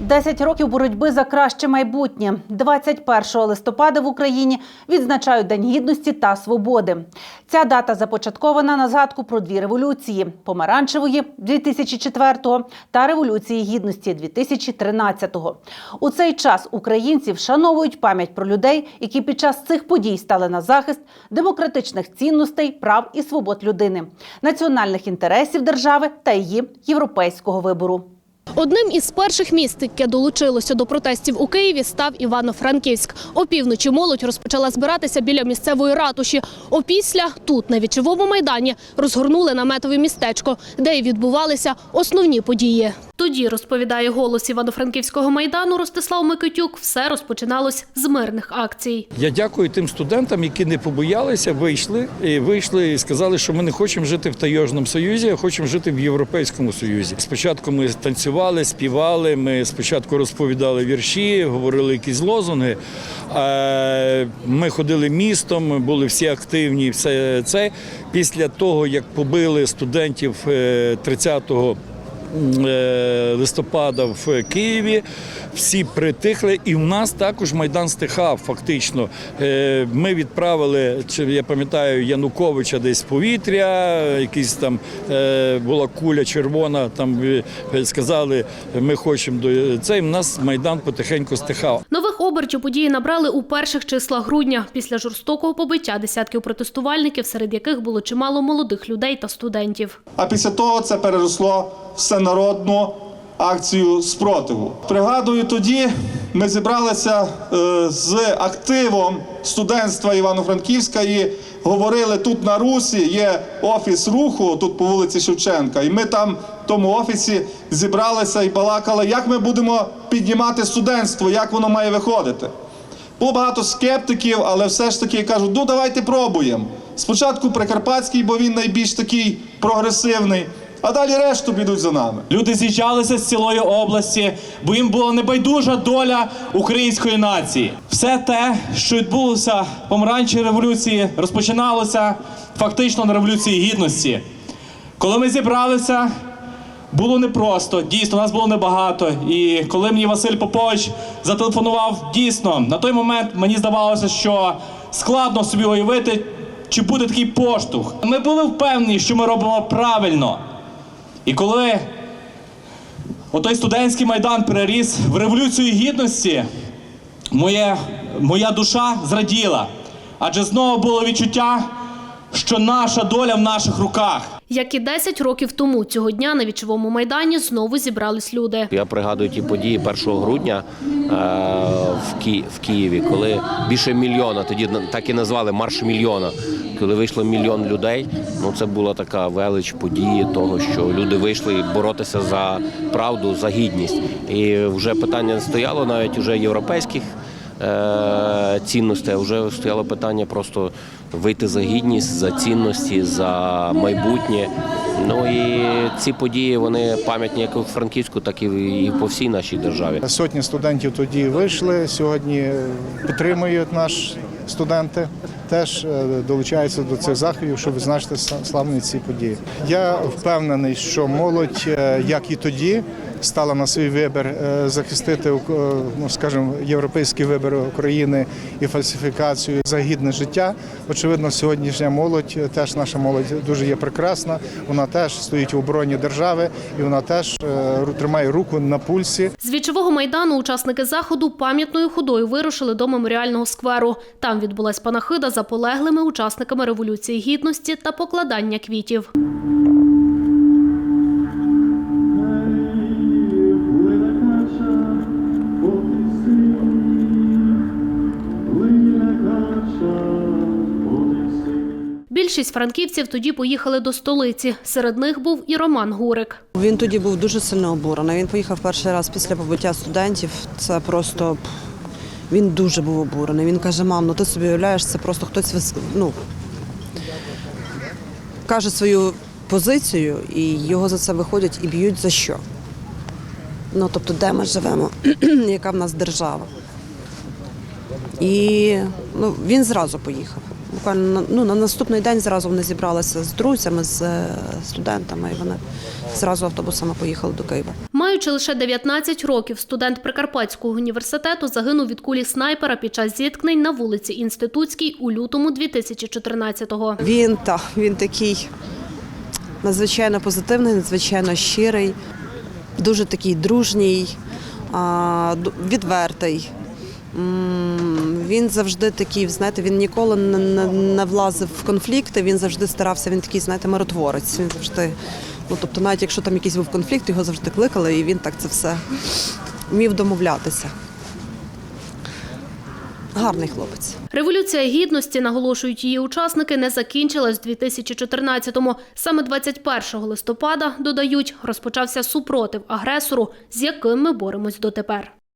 10 років боротьби за краще майбутнє. 21 листопада в Україні відзначають День гідності та свободи. Ця дата започаткована на згадку про дві революції: помаранчевої 2004-го та революції гідності 2013-го. У цей час українці вшановують пам'ять про людей, які під час цих подій стали на захист демократичних цінностей, прав і свобод людини, національних інтересів держави та її європейського вибору. Одним із перших міст, яке долучилося до протестів у Києві, став Івано-Франківськ. Опівночі молодь розпочала збиратися біля місцевої ратуші. Опісля тут, на вічовому майдані, розгорнули наметове містечко, де й відбувалися основні події. Тоді, розповідає голос Івано-Франківського майдану Ростислав Микитюк, все розпочиналось з мирних акцій. Я дякую тим студентам, які не побоялися, вийшли і вийшли і сказали, що ми не хочемо жити в Тайожному Союзі, а хочемо жити в Європейському Союзі. Спочатку ми танцювали, співали. Ми спочатку розповідали вірші, говорили якісь лозунги. Ми ходили містом, були всі активні. Все це після того, як побили студентів е, 30-го е, листопада в Києві. Всі притихли, і в нас також майдан стихав. Фактично, Е, ми відправили, я пам'ятаю, Януковича десь в повітря. Якийсь там е, була куля червона. Там е, сказали, ми хочемо до цей. У нас майдан потихеньку стихав. Нових події набрали у перших числах грудня після жорстокого побиття десятків протестувальників, серед яких було чимало молодих людей та студентів. А після того це переросло всенародну акцію спротиву. Пригадую, тоді ми зібралися е, з активом студентства Івано-Франківська і говорили тут на Русі є офіс руху, тут по вулиці Шевченка. І ми там тому офісі зібралися і балакали, як ми будемо піднімати студентство, як воно має виходити. Було багато скептиків, але все ж таки кажуть, ну давайте пробуємо. Спочатку Прикарпатський, бо він найбільш такий прогресивний, а далі решту підуть за нами. Люди з'їжджалися з цілої області, бо їм була небайдужа доля української нації. Все те, що відбулося в помаранчевій революції, розпочиналося фактично на революції гідності. Коли ми зібралися, було непросто. Дійсно, нас було небагато. І коли мені Василь Попович зателефонував, дійсно, на той момент мені здавалося, що складно собі уявити, чи буде такий поштовх. Ми були впевнені, що ми робимо правильно. І коли отой студентський майдан переріс в революцію гідності, моє, моя душа зраділа. Адже знову було відчуття, що наша доля в наших руках. Як і 10 років тому цього дня на вічовому майдані знову зібрались люди. Я пригадую ті події 1 грудня е, в, Ки- в Києві, коли більше мільйона, тоді на- так і назвали марш мільйона. Коли вийшло мільйон людей, ну це була така велич події того, що люди вийшли боротися за правду, за гідність. І вже питання не стояло навіть уже європейських цінностей, а вже стояло питання просто вийти за гідність, за цінності, за майбутнє. Ну і ці події вони пам'ятні як у Франківську, так і по всій нашій державі. Сотні студентів тоді вийшли. Сьогодні підтримують наш студенти. Теж е, долучаються до цих заходів, щоб відзначити са- славні ці події. Я впевнений, що молодь, е, як і тоді, стала на свій вибір е, захистити, е, ну скажімо, європейський вибір України і фальсифікацію за гідне життя. Очевидно, сьогоднішня молодь, е, теж наша молодь дуже є прекрасна. Вона теж стоїть в обороні держави і вона теж тримає руку на пульсі. З вічового майдану учасники заходу пам'ятною ходою вирушили до меморіального скверу. Там відбулась панахида за полеглими учасниками революції гідності та покладання квітів. Більшість франківців тоді поїхали до столиці. Серед них був і Роман Гурик. Він тоді був дуже сильно обурений. Він поїхав перший раз після побиття студентів. Це просто він дуже був обурений. Він каже: мам, ну ти собі уявляєш, це просто хтось ну, каже свою позицію, і його за це виходять і б'ють за що? Ну тобто, де ми живемо, яка в нас держава? І ну, він зразу поїхав. Буквально ну, на наступний день зразу вони зібралися з друзями, з е, студентами, і вони зразу автобусами поїхали до Києва. Маючи лише 19 років, студент Прикарпатського університету загинув від кулі снайпера під час зіткнень на вулиці Інститутській у лютому 2014-го. Він та він такий надзвичайно позитивний, надзвичайно щирий, дуже такий дружній, відвертий. Він завжди такий, знаєте, він ніколи не, не, не влазив в конфлікти, він завжди старався, він такий, знаєте, миротворець. Він завжди, ну тобто, навіть якщо там якийсь був конфлікт, його завжди кликали, і він так це все вмів домовлятися. Гарний хлопець. Революція гідності, наголошують її учасники, не закінчилась в 2014-му. Саме 21 листопада, додають, розпочався супротив агресору, з яким ми боремось дотепер.